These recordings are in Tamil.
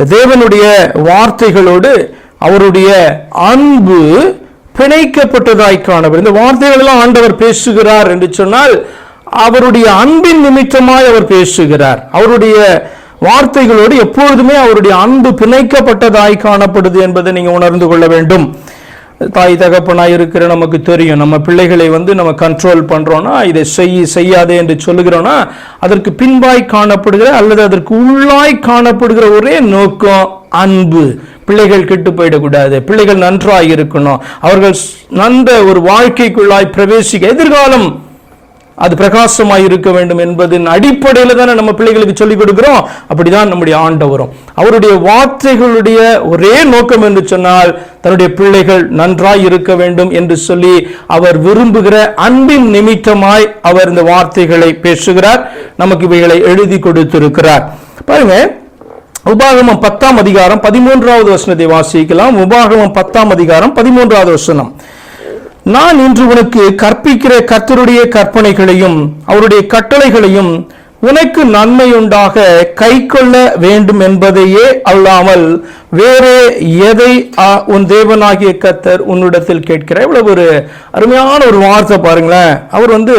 தேவனுடைய வார்த்தைகளோடு அவருடைய அன்பு பிணைக்கப்பட்டதாய் காணவர் இந்த வார்த்தைகள் எல்லாம் ஆண்டவர் பேசுகிறார் என்று சொன்னால் அவருடைய அன்பின் நிமித்தமாய் அவர் பேசுகிறார். அவருடைய வார்த்தைகளோடு எப்பொழுதுமே அவருடைய அன்பு பிணைக்கப்பட்டதாய் காணப்படுது என்பதை நீங்க உணர்ந்து கொள்ள வேண்டும். தாய் தகப்பனாக இருக்கிற நமக்கு தெரியும். நம்ம பிள்ளைகளை வந்து நம்ம கண்ட்ரோல் பண்ணுறோன்னா இதை செய் செய்யாதே என்று சொல்லுகிறோன்னா அதற்கு பின்பாய் காணப்படுகிற அல்லது அதற்கு உள்ளாய் காணப்படுகிற ஒரே நோக்கம் அன்பு. பிள்ளைகள் கெட்டு போயிடக்கூடாது. பிள்ளைகள் நன்றாக இருக்கணும். அவர்கள் நன்ற ஒரு வாழ்க்கைக்குள்ளாய் பிரவேசிக்க எதிர்காலம் அது பிரகாசமாய் இருக்க வேண்டும் என்பதன் அடிப்படையில் தானே நம்ம பிள்ளைகளுக்கு சொல்லிக் கொடுக்குறோம். அப்படிதான் நம்முடைய ஆண்டவரும். அவருடைய வார்த்தைகளுடைய ஒரே நோக்கம் என்று சொன்னால் தன்னுடைய பிள்ளைகள் நன்றாய் இருக்க வேண்டும் என்று சொல்லி அவர் விரும்புகிற அன்பின் நிமித்தமாய் அவர் இந்த வார்த்தைகளை பேசுகிறார். நமக்கு இவைகளை எழுதி கொடுத்திருக்கிறார். பாருங்க உபாகமம் பத்தாம் அதிகாரம் பதிமூன்றாவது வசனத்தை வாசிக்கலாம். உபாகமம் பத்தாம் அதிகாரம் பதிமூன்றாவது வசனம். நான் இன்று உனக்கு கற்பிக்கிற கர்த்தருடைய கற்பனைகளையும் அவருடைய கட்டளைகளையும் உனக்கு நன்மையுண்டாக கை கொள்ள வேண்டும் என்பதையே அல்லாமல் வேறே எதை ஆ, உன் தேவனாகிய கர்த்தர் உன்னிடத்தில் கேட்கிற இவ்வளவு ஒரு அருமையான ஒரு வார்த்தை பாருங்களேன். அவர் வந்து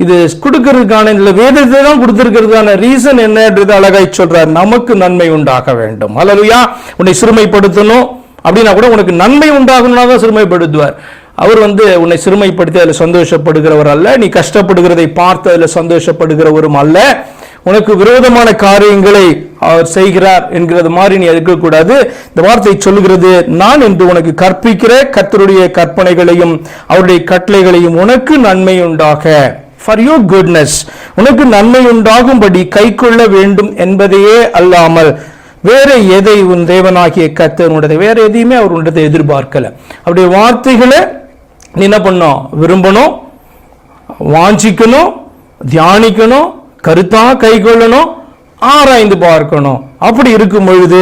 இது கொடுக்கறதுக்கான இல்லை வேதத்தை தான் கொடுத்துருக்கிறதுக்கான ரீசன் என்னன்றது அழகாய் சொல்றார். நமக்கு நன்மை உண்டாக வேண்டும். அல்லலுயா உன்னை சிறுமைப்படுத்தணும். அப்படின்னா கூட உனக்கு நன்மை உண்டாகணும்னா தான் சிறுமைப்படுத்துவார். அவர் வந்து உன்னை சிறுமைப்படுத்தி அதில் சந்தோஷப்படுகிறவர் அல்ல. நீ கஷ்டப்படுகிறதை பார்த்து அதில் சந்தோஷப்படுகிறவரும் அல்ல. உனக்கு விரோதமான காரியங்களை அவர் செய்கிறார் என்கிறது மாதிரி நீ இருக்கக்கூடாது. இந்த வார்த்தை சொல்லுகிறது நான் என்று உனக்கு கற்பிக்கிற கத்தருடைய கற்பனைகளையும் அவருடைய கட்டளைகளையும் உனக்கு நன்மை உண்டாக ஃபார் யோர் குட்னஸ் உனக்கு நன்மை உண்டாகும்படி கைக்கொள்ள வேண்டும் என்பதையே அல்லாமல் வேற எதை உன் தேவனாகிய கத்தனுடைய வேற எதையுமே அவர் உன்னிடத்தை எதிர்பார்க்கல. அவருடைய வார்த்தைகளை நீ என்ன பண்ணும்? விரும்பணும் வாஞ்சிக்கணும் தியானிக்கணும் கருத்தாக கை கொள்ளணும் ஆராய்ந்து பார்க்கணும். அப்படி இருக்கும் பொழுது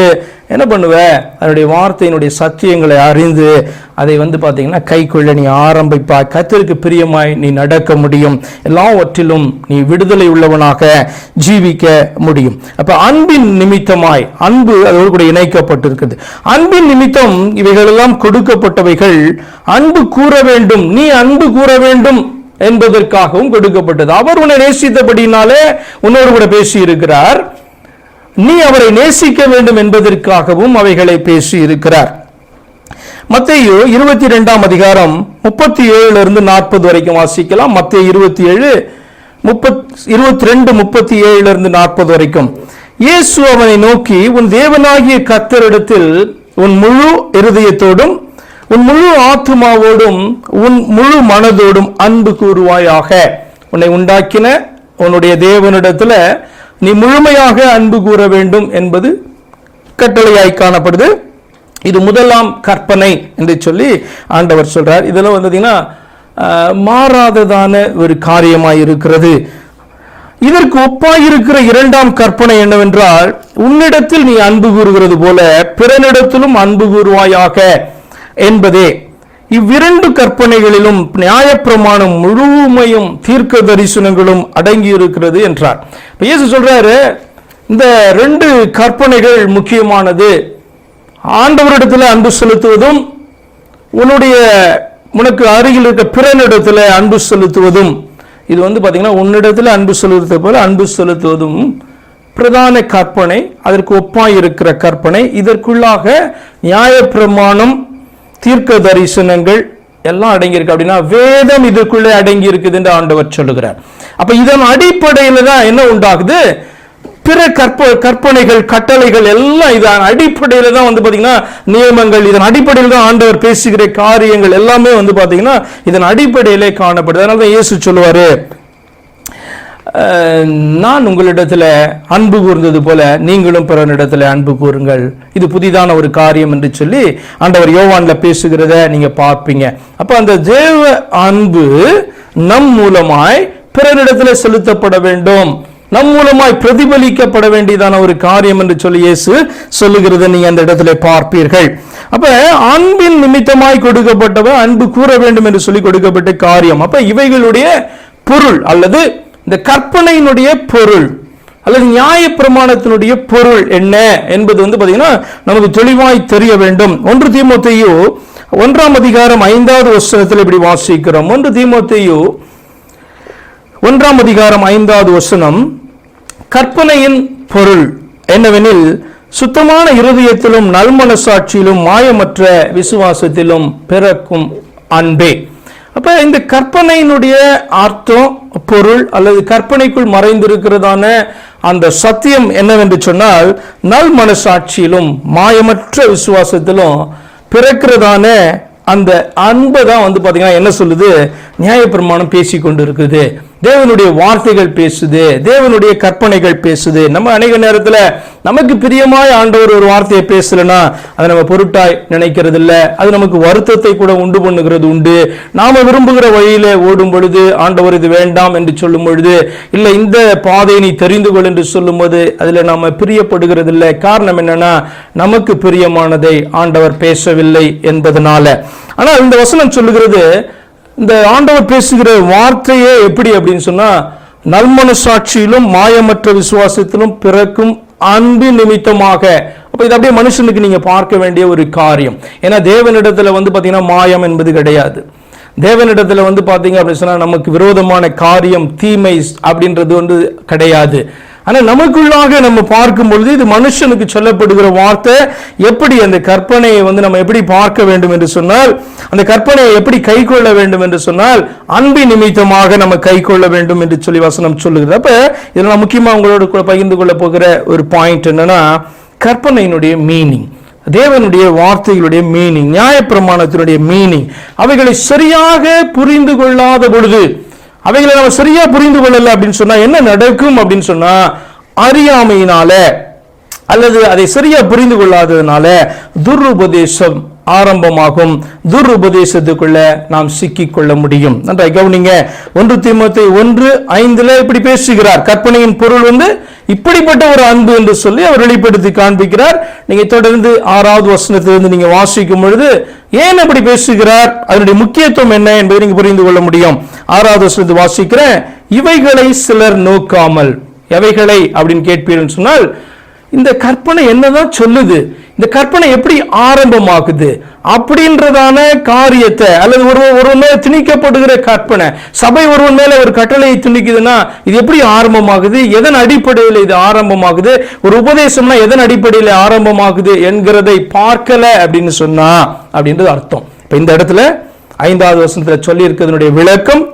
என்ன பண்ணுவ? அதனுடைய வார்த்தையினுடைய சத்தியங்களை அறிந்து அதை வந்து பார்த்தீங்கன்னா கைக்குள்ள நீ ஆரம்பிப்பா கத்திற்கு பிரியமாய் நீ நடக்க முடியும். எல்லாவற்றிலும் நீ விடுதலை உள்ளவனாக ஜீவிக்க முடியும். அப்ப அன்பின் நிமித்தமாய் அன்பு அதோடு கூட இணைக்கப்பட்டிருக்கிறது அன்பின் நிமித்தம் இவைகளெல்லாம் கொடுக்கப்பட்டவைகள் அன்பு கூற வேண்டும். நீ அன்பு கூற வேண்டும் என்பதற்காகவும் கொடுக்கப்பட்டது. அவர் உன்னை நேசித்தபடினாலே உன்னோடு கூட பேசி இருக்கிறார் நீ அவரை நேசிக்க வேண்டும் என்பதற்காகவும் அவைகளை பேசி இருக்கிறார் மத்தையோ இருபத்தி ரெண்டாம் அதிகாரம் முப்பத்தி ஏழுல இருந்து நாற்பது வரைக்கும் வாசிக்கலாம். மத்திய இருபத்தி ஏழு முப்பத் இருபத்தி ரெண்டு முப்பத்தி ஏழுல இருந்து நாற்பது வரைக்கும். இயேசு அவனை நோக்கி உன் தேவனாகிய கத்தரிடத்தில் உன் முழு இருதயத்தோடும் உன் முழு ஆத்துமாவோடும் உன் முழு மனதோடும் அன்பு கூறுவாயாக. உன்னை உண்டாக்கின உன்னுடைய தேவனிடத்துல நீ முழுமையாக அன்பு கூற வேண்டும் என்பது கட்டளையாய் காணப்படுது. இது முதலாம் கற்பனை என்று சொல்லி ஆண்டவர் சொல்றார். இதெல்லாம் வந்து மாறாததான ஒரு காரியமாய் இருக்கிறது. இதற்கு ஒப்பாயிருக்கிற இரண்டாம் கற்பனை என்னவென்றால் உன்னிடத்தில் நீ அன்பு கூறுகிறது போல பிறனிடத்திலும் அன்பு கூறுவாயாக என்பதே. இவ்விரண்டு கற்பனைகளிலும் நியாயப்பிரமாணம் முழுமையும் தீர்க்க தரிசனங்களும் அடங்கி இருக்கிறது என்றார். இப்ப இயேசு சொல்றாரு இந்த ரெண்டு கற்பனைகள் முக்கியமானது ஆண்டவரிடத்தில் அன்பு செலுத்துவதும் உன்னுடைய உனக்கு அருகில் இருக்க பிறனிடத்தில் அன்பு செலுத்துவதும் இது வந்து பார்த்தீங்கன்னா உன்னிடத்தில் அன்பு செலுத்துவது போல அன்பு செலுத்துவதும் பிரதான கற்பனை அதற்கு ஒப்பாய் இருக்கிற கற்பனை இதற்குள்ளாக நியாயப்பிரமாணம் தீர்க்க தரிசனங்கள் எல்லாம் அடங்கியிருக்கு. அப்படின்னா வேதம் இதுக்குள்ளே அடங்கி இருக்குதுன்னு ஆண்டவர் சொல்லுகிறார். அப்ப இதன் அடிப்படையில் தான் என்ன உண்டாகுது? பிற கற்ப கற்பனைகள் கட்டளைகள் எல்லாம் இதன் அடிப்படையில் தான் வந்து பார்த்தீங்கன்னா நியமங்கள் இதன் அடிப்படையில் தான் ஆண்டவர் பேசுகிற காரியங்கள் எல்லாமே வந்து பார்த்தீங்கன்னா இதன் அடிப்படையிலே காணப்படுது. அதனால தான் இயேசு சொல்லுவாரு நான் உங்களிடத்துல அன்பு கூர்ந்தது போல நீங்களும் பிறனிடத்தில் அன்பு கூறுங்கள். இது புதிதான ஒரு காரியம் என்று சொல்லி ஆண்டவர் யோவானில் பேசுகிறத நீங்க பார்ப்பீங்க. அப்போ அந்த தேவ அன்பு நம் மூலமாய் பிறனிடத்தில் செலுத்தப்பட வேண்டும். நம் மூலமாய் பிரதிபலிக்கப்பட வேண்டியதான ஒரு காரியம் என்று சொல்லி இயேசு சொல்லுகிறதை நீங்க அந்த இடத்துல பார்ப்பீர்கள். அப்ப அன்பின் நிமித்தமாய் கொடுக்கப்பட்டவர் அன்பு கூற வேண்டும் என்று சொல்லி கொடுக்கப்பட்ட காரியம். அப்ப இவைகளுடைய பொருள் அல்லது இந்த கற்பனையினுடைய பொருள் அல்லது நியாய பிரமாணத்தினுடைய பொருள் என்ன என்பது வந்து பாத்தீங்கன்னா நமக்கு தெளிவாய் தெரிய வேண்டும். ஒன்று தீமத்தையோ ஒன்றாம் அதிகாரம் ஐந்தாவது வசனத்தில் இப்படி வாசிக்கிறோம். ஒன்று தீமத்தையோ ஒன்றாம் அதிகாரம் ஐந்தாவது வசனம் கற்பனையின் பொருள் என்னவெனில் சுத்தமான இருதயத்திலும் நல்மனசாட்சியிலும் மாயமற்ற விசுவாசத்திலும் பிறக்கும் அன்பே. அப்போ இந்த கற்பனையினுடைய அர்த்தம் பொருள் அல்லது கற்பனைக்குள் மறைந்திருக்கிறதான அந்த சத்தியம் என்னவென்று சொன்னால் நல் மனசாட்சியிலும் மாயமற்ற விசுவாசத்திலும் பிறக்கிறதான அந்த அன்பை தான் வந்து பார்த்தீங்கன்னா என்ன சொல்லுது? நியாயப்பிரமாணம் பேசி கொண்டு இருக்குது தேவனுடைய வார்த்தைகள் பேசுது தேவனுடைய கற்பனைகள் பேசுது. நம்ம அநேக நேரத்தில் நமக்கு பிரியமாய் ஆண்டவர் ஒரு வார்த்தையை பேசலனா அதை நம்ம பொருட்டாய் நினைக்கிறது இல்லை அது நமக்கு வருத்தத்தை கூட உண்டு பண்ணுகிறது உண்டு. நாம விரும்புகிற வழியில ஓடும் பொழுது ஆண்டவர் இது வேண்டாம் என்று சொல்லும் பொழுது இல்லை இந்த பாதையை நீ தெரிந்து கொள் என்று சொல்லும்போது அதுல நாம பிரியப்படுகிறது இல்லை காரணம் என்னன்னா நமக்கு பிரியமானதை ஆண்டவர் பேசவில்லை என்பதனால. ஆனால் இந்த வசனம் சொல்லுகிறது இந்த ஆண்டவர் பேசுகிற வார்த்தையே எப்படி அப்படின்னு சொன்னா நல்மனசாட்சியிலும் மாயமற்ற விசுவாசத்திலும் பிறக்கும் அன்பு நிமித்தமாக. அப்போ இது அப்படியே மனுஷனுக்கு நீங்கள் பார்க்க வேண்டிய ஒரு காரியம். ஏன்னா தேவனிடத்தில் வந்து பார்த்தீங்கன்னா மாயம் என்பது கிடையாது. தேவனிடத்தில் வந்து பார்த்தீங்க அப்படின்னு சொன்னால் நமக்கு விரோதமான காரியம் தீமை அப்படின்றது வந்து கிடையாது. ஆனால் நமக்குள்ளாக நம்ம பார்க்கும் பொழுது இது மனுஷனுக்கு சொல்லப்படுகிற வார்த்தை. எப்படி அந்த கற்பனையை வந்து நம்ம எப்படி பார்க்க வேண்டும் என்று சொன்னால் அந்த கற்பனையை எப்படி கை கொள்ள வேண்டும் என்று சொன்னால் அன்பின் நிமித்தமாக நம்ம கை கொள்ள வேண்டும் என்று சொல்லி வசனம் சொல்லுகிறது. அப்போ இதில் நான் முக்கியமாக உங்களோட கூட பகிர்ந்து கொள்ள போகிற ஒரு பாயிண்ட் என்னன்னா கற்பனையினுடைய மீனிங் தேவனுடைய வார்த்தைகளுடைய மீனிங் நியாயப்பிரமாணத்தினுடைய மீனிங் அவைகளை சரியாக புரிந்து கொள்ளாத பொழுது அவைகளை நம்ம சரியா புரிந்து கொள்ளல அப்படின்னு சொன்னா என்ன நடக்கும் அப்படின்னு சொன்னா அறியாமையினால அல்லது அதை சரியா புரிந்து கொள்ளாததுனால துருபதேசம் ஆரம்பமாகும். துருபதேசத்துக்குள்ள நாம் சிக்கிக் கொள்ள முடியும். நன்றாய் கவனிங்க. ஒன்று திமுகத்தை ஒன்று ஐந்துல இப்படி பேசுகிறார். கற்பனையின் பொருள் வந்து இப்படிப்பட்ட ஒரு அன்பு என்று சொல்லி அவர் வெளிப்படுத்தி காண்பிக்கிறார். நீங்க தொடர்ந்து ஆறாவது வசனத்திலிருந்து நீங்க வாசிக்கும் பொழுது ஏன் அப்படி பேசுகிறார்? அதனுடைய முக்கியத்துவம் என்ன என்பதை நீங்க புரிந்து கொள்ள முடியும். ஆறாவது வசனத்தை வாசிக்கிறேன். இவைகளை சிலர் நோக்காமல். எவைகளை? அப்படின்னு கேட்பீர்கள் சொன்னால் இந்த கற்பனை என்னதான் சொல்லுது? இந்த கற்பனை எப்படி ஆரம்பமாகுது? அப்படின்றதான காரியத்தை அல்லது ஒரு ஒருவன் மேல திணிக்கப்படுகிற கற்பனை சபை ஒருவன் மேல ஒரு கட்டளையை திணிக்குதுன்னா இது எப்படி ஆரம்பமாகுது? எதன் அடிப்படையில் இது ஆரம்பமாகுது? ஒரு உபதேசம்னா எதன் அடிப்படையில் ஆரம்பமாகுது என்கிறதை பார்க்கல அப்படின்னு சொன்னா அப்படின்றது அர்த்தம். இப்ப இந்த இடத்துல ஐந்தாவது வசனத்துல சொல்லி இருக்கிறதுனுடைய விளக்கம்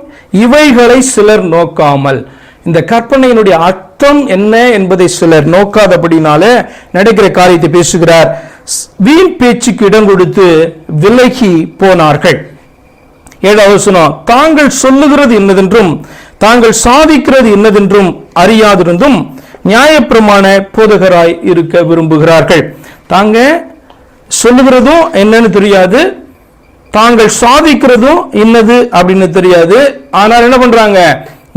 இவைகளை சிலர் நோக்காமல். இந்த கற்பனையினுடைய அர்த்தம் என்ன என்பதை சிலர் நோக்காதபடினால நடக்கிற காரியத்தை பேசுகிறார். வீண் பேச்சுக்கு இடம் கொடுத்து விலகி போனார்கள். ஏழாவது வசனம் தாங்கள் சொல்லுகிறது என்னதென்றும் தாங்கள் சாதிக்கிறது என்னதென்றும் அறியாதிருந்தும் நியாயப்பிரமாண போதகராய் இருக்க விரும்புகிறார்கள். தாங்க சொல்லுகிறதும் என்னன்னு தெரியாது தாங்கள் சாதிக்கிறதும் என்னது அப்படின்னு தெரியாது. ஆனால் என்ன பண்றாங்க?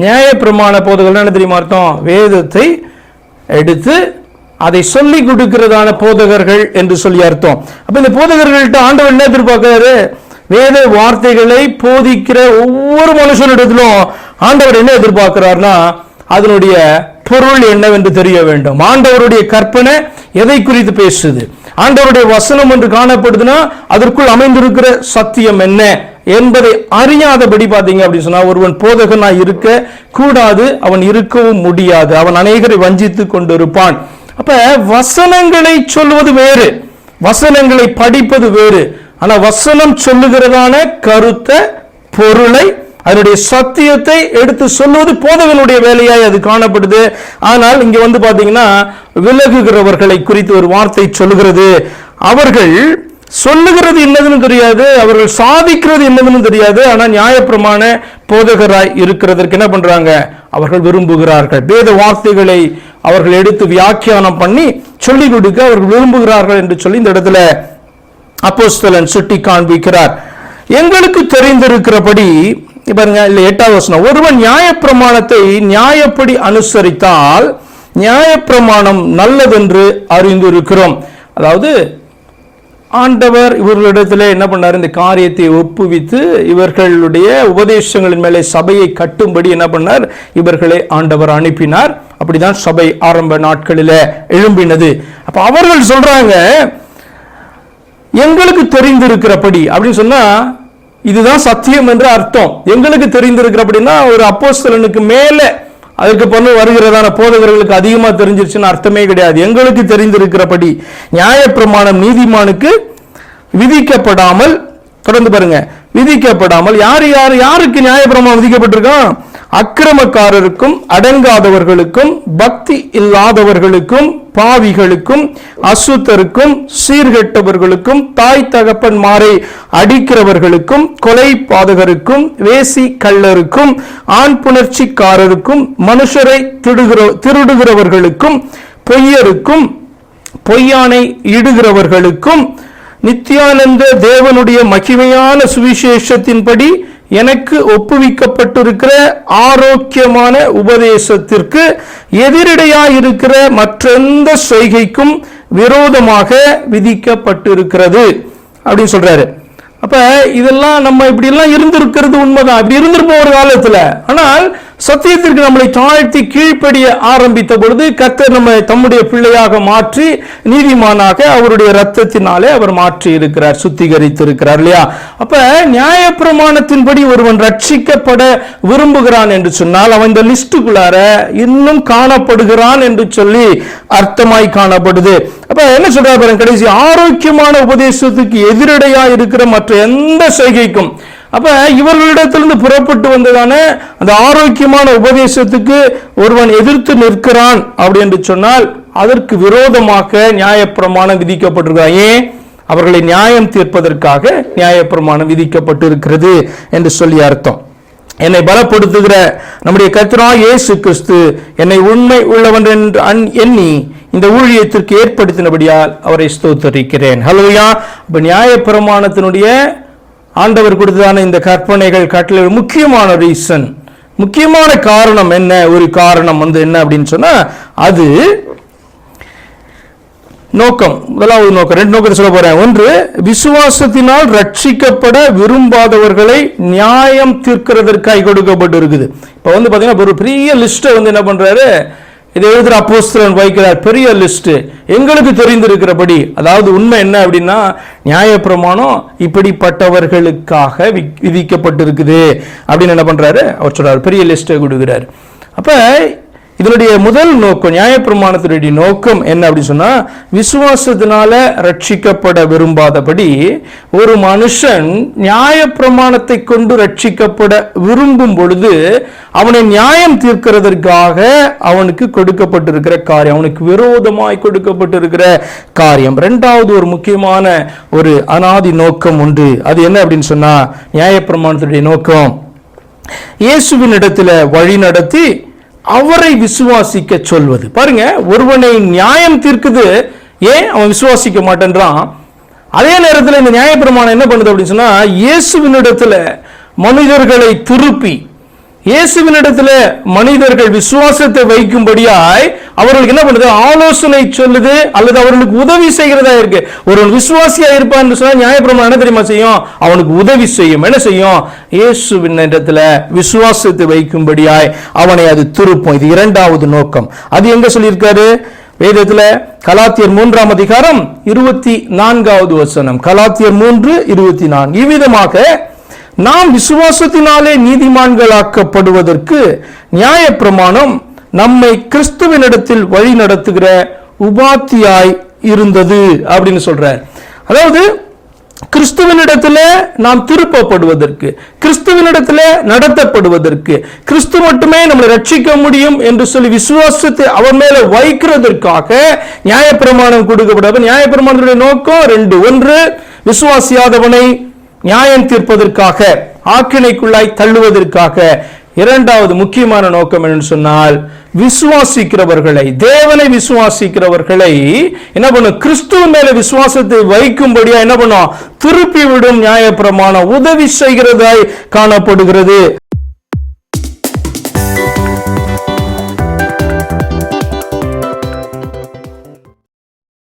நியாயப்பிரமாண போதகர்கள் என்ன தெரியுமா அர்த்தம்? வேதத்தை எடுத்து அதை சொல்லி கொடுக்கிறதான போதகர்கள் என்று சொல்லி அர்த்தம். அப்ப இந்த போதகர்கள்ட்ட ஆண்டவர் என்ன எதிர்பார்க்கிறாரு? வேத வார்த்தைகளை போதிக்கிற ஒவ்வொரு மனுஷனிடத்திலும் ஆண்டவர் என்ன எதிர்பார்க்கிறார்னா அதனுடைய பொருள் என்னவென்று தெரிய வேண்டும். ஆண்டவருடைய கற்பனை எதை குறித்து பேசுது? ஆண்டவருடைய வசனம் என்று காணப்படுதுன்னா அதற்குள் அமைந்திருக்கிற சத்தியம் என்ன? என்பதை அறியாதபடி பார்த்தீங்க அப்படின்னு சொன்னால் ஒருவன் போதகனாக இருக்க கூடாது அவன் இருக்கவும் முடியாது. அவன் அநேகரை வஞ்சித்து கொண்டிருப்பான். அப்ப வசனங்களை சொல்வது வேறு வசனங்களை படிப்பது வேறு. ஆனா வசனம் சொல்லுகிறதான கருத்தை பொருளை அதனுடைய சத்தியத்தை எடுத்து சொல்வது போதகனுடைய வேலையாய் அது காணப்படுது. ஆனால் இங்க வந்து பாத்தீங்கன்னா விலகுகிறவர்களை குறித்து ஒரு வார்த்தை சொல்லுகிறது. அவர்கள் சொல்லுகிறது என்னதுன்னு தெரியாது அவர்கள் சாதிக்கிறது என்னதுன்னு தெரியாது ஆனால் நியாயப்பிரமாண போதகராய் இருக்கிறதற்கு என்ன பண்றாங்க? அவர்கள் விரும்புகிறார்கள். வேத வார்த்தைகளை அவர்கள் எடுத்து வியாக்கியானம் பண்ணி சொல்லிக் கொடுக்க அவர்கள் விரும்புகிறார்கள் என்று சொல்லி இந்த இடத்துல அப்போஸ்தலன் சுட்டி காண்பிக்கிறார். எங்களுக்கு தெரிந்திருக்கிறபடி பாருங்க இல்லை எட்டாவது வசனம் ஒருவன் நியாயப்பிரமாணத்தை நியாயப்படி அனுசரித்தால் நியாயப்பிரமாணம் நல்லதென்று அறிந்திருக்கிறோம். அதாவது ஆண்டவர் இவர்களிடத்தில் என்ன பண்ணார்? இந்த காரியத்தை ஒப்புவித்து இவர்களுடைய உபதேசங்களின் மேலே சபையை கட்டும்படி என்ன பண்ணார்? இவர்களை ஆண்டவர் அனுப்பினார். அப்படிதான் சபை ஆரம்ப நாட்களில் எழும்பினது. அப்ப அவர்கள் சொல்றாங்க எங்களுக்கு தெரிந்திருக்கிறபடி. அப்படின்னு சொன்னா இதுதான் சத்தியம் என்று அர்த்தம். எங்களுக்கு தெரிந்திருக்கிறபடின்னா ஒரு அப்போஸ்தலனுக்கு மேலே அதுக்கு பொண்ணு வருகிறதான போதகர்களுக்கு அதிகமாக தெரிஞ்சிருச்சுன்னு அர்த்தமே கிடையாது. எங்களுக்கு தெரிந்திருக்கிறபடி நியாயப்பிரமாணம் நீதிமானுக்கு விதிக்கப்படாமல் தொடர்ந்து பாருங்க விதிக்கப்படாமல் யார் யார் யாருக்கு நியாயப்பிரமாணம் விதிக்கப்பட்டிருக்கான் அக்கிரமக்காரருக்கும் அடங்காதவர்களுக்கும் பக்தி இல்லாதவர்களுக்கும் பாவிகளுக்கும் அசுத்தருக்கும் சீர்கெட்டவர்களுக்கும் தாய் தகப்பன்மாரை அடிக்கிறவர்களுக்கும் கொலை பாதகருக்கும் வேசி கள்ளருக்கும் ஆண் புணர்ச்சிக்காரருக்கும் மனுஷரை திருடுகிற திருடுகிறவர்களுக்கும் பொய்யருக்கும் பொய்யானை இடுகிறவர்களுக்கும் நித்யானந்த தேவனுடைய மகிமையான சுவிசேஷத்தின்படி எனக்கு ஒப்புவிக்கப்பட்டிருக்கிற ஆரோக்கியமான உபதேசத்திற்கு எதிரடையாயிருக்கிற மற்றெந்த செய்கைக்கும் விரோதமாக விதிக்கப்பட்டிருக்கிறது. அப்படின்னு சொல்றாரு. அப்ப இதெல்லாம் நம்ம இப்படி எல்லாம் இருந்திருக்கிறது உண்மைதான். இப்படி இருந்திருப்போம் ஒரு காலத்துல. ஆனால் சத்தியத்திற்கு நம்மளை தாழ்த்தி கீழ்ப்படிய ஆரம்பித்த பொழுது கத்தர் நம்மை தம்முடைய பிள்ளையாக மாற்றி நீதிமானாக அவருடைய ரத்தத்தினாலே அவர் மாற்றி இருக்கிறார் சுத்திகரித்து இருக்கிறார் இல்லையா? அப்ப நியாயப்பிரமாணத்தின்படி ஒருவன் ரட்சிக்கப்பட விரும்புகிறான் என்று சொன்னால் அவன் இந்த லிஸ்டுக்குள்ளார இன்னும் காணப்படுகிறான் என்று சொல்லி அர்த்தமாய் காணப்படுது. அப்ப என்ன சொல்றாரு கடைசி ஆரோக்கியமான உபதேசத்துக்கு எதிரடையா இருக்கிற மற்ற எந்த செய்கைக்கும் அப்போ இவர்களிடத்திலிருந்து புறப்பட்டு வந்ததான அந்த ஆரோக்கியமான உபதேசத்துக்கு ஒருவன் எதிர்த்து நிற்கிறான் அப்படி என்று சொன்னால் அதற்கு விரோதமாக நியாயப்பிரமாணம் விதிக்கப்பட்டிருக்கிறான் ஏன்? அவர்களை நியாயம் தீர்ப்பதற்காக நியாயப்பிரமாணம் விதிக்கப்பட்டிருக்கிறது என்று சொல்லி அர்த்தம். என்னை பலப்படுத்துகிற நம்முடைய கத்திரா இயேசு கிறிஸ்து என்னை உண்மை உள்ளவன் என்று அன்- எண்ணி இந்த ஊழியத்திற்கு ஏற்படுத்தினபடியால் அவரை ஸ்தோத்தரிக்கிறேன். ஹலோயா இப்போ நியாயப்பிரமாணத்தினுடைய ஆண்டவர் கொடுத்ததான இந்த கற்பனைகள் கட்டளை முக்கியமான ரீசன் முக்கியமான காரணம் என்ன? ஒரு காரணம் வந்து என்ன அப்படின்னு சொன்னா அது நோக்கம். முதலாவது நோக்கம். ரெண்டு நோக்கத்தை சொல்ல போறேன். ஒன்று விசுவாசத்தினால் ரட்சிக்கப்பட விரும்பாதவர்களை நியாயம் தீர்க்கிறதற்காக கொடுக்கப்பட்டு இருக்குது இப்போ வந்து பார்த்தீங்கன்னா ஒரு பெரிய லிஸ்ட்டை வந்து என்ன பண்றாரு? இதை எழுதுற அப்போஸ்தலன் வைக்கிறார். பெரிய லிஸ்ட் எங்களுக்கு தெரிந்திருக்கிறபடி அதாவது உண்மை என்ன அப்படின்னா நியாயப்பிரமாணம் இப்படிப்பட்டவர்களுக்காக விதிக்கப்பட்டிருக்குது. அப்படின்னு என்ன பண்றாரு? அவர் சொல்றாரு. பெரிய லிஸ்ட்டை கொடுக்குறாரு. அப்போ இதனுடைய முதல் நோக்கம் நியாயப்பிரமாணத்தினுடைய நோக்கம் என்ன அப்படின்னு சொன்னா விசுவாசத்தினால ரட்சிக்கப்பட விரும்பாதபடி ஒரு மனுஷன் நியாயப்பிரமாணத்தை கொண்டு ரட்சிக்கப்பட விரும்பும் பொழுது அவனை நியாயம் தீர்க்கிறதற்காக அவனுக்கு கொடுக்கப்பட்டிருக்கிற காரியம் அவனுக்கு விரோதமாய் கொடுக்கப்பட்டிருக்கிற காரியம். ரெண்டாவது ஒரு முக்கியமான ஒரு அனாதி நோக்கம் உண்டு. அது என்ன அப்படின்னு சொன்னா நியாயப்பிரமாணத்தினுடைய நோக்கம். இயேசுவின் இடத்துல வழி நடத்தி அவரை விசுவாசிக்க சொல்வது. பாருங்க ஒருவனை நியாயம் தீர்க்குது ஏன் அவன் விசுவாசிக்க மாட்டேன்றான்? அதே நேரத்தில் இந்த நியாயப்பிரமாணம் என்ன பண்ணுது அப்படின்னு சொன்னா இயேசுவின் இடத்துல மனிதர்களை திருப்பி இயேசுவினிடத்தில் மனிதர்கள் விசுவாசத்தை வைக்கும்படியாய் அவர்களுக்கு என்ன பண்ணுது? ஆலோசனை சொல்லுது அல்லது அவர்களுக்கு உதவி செய்கிறதா இருக்கு. ஒருவன் விசுவாசியா இருப்பான்னு சொன்னா நியாயப்பிரமாணம் என்ன தெரியுமா செய்யும்? அவனுக்கு உதவி செய்யும். என்ன செய்யும்? இயேசுவின் இடத்துல விசுவாசத்தை வைக்கும்படியாய் அவனை அது திருப்பும். இது இரண்டாவது நோக்கம். அது எங்க சொல்லியிருக்காரு? வேதத்துல கலாத்தியர் மூன்றாம் அதிகாரம் இருபத்தி நான்காவது வசனம். கலாத்தியர் மூன்று இருபத்தி நான்கு. இவ்விதமாக நாம் விசுவாசத்தினாலே நீதிமான்களாக்கப்படுவதற்கு நியாயப்பிரமாணம் நம்மை கிறிஸ்துவனிடத்தில் வழி நடத்துகிற உபாத்தியாய் இருந்தது அப்படின்னு சொல்றார். அதாவது கிறிஸ்துவனிடத்துல நாம் திருப்பப்படுவதற்கு கிறிஸ்துவனிடத்துல நடத்தப்படுவதற்கு கிறிஸ்து மட்டுமே நம்மளை ரட்சிக்க முடியும் என்று சொல்லி விசுவாசத்தை அவன் மேல வைக்கிறதற்காக நியாயப்பிரமாணம் கொடுக்கப்படாது நியாயப்பிரமாணத்துடைய நோக்கம் ரெண்டு. ஒன்று விசுவாசியாதவனை நியாயம் தீர்ப்பதற்காக ஆக்கினைக்குள்ளாய் தள்ளுவதற்காக இரண்டாவது முக்கியமான நோக்கம் என்னன்னு சொன்னால் விசுவாசிக்கிறவர்களை தேவனை விசுவாசிக்கிறவர்களை என்ன பண்ணும்? கிறிஸ்துவ மேல விசுவாசத்தை வைக்கும்படியா என்ன பண்ணும்? திருப்பி விடும் நியாயப்பிரமாணம் உதவி செய்கிறதாய் காணப்படுகிறது.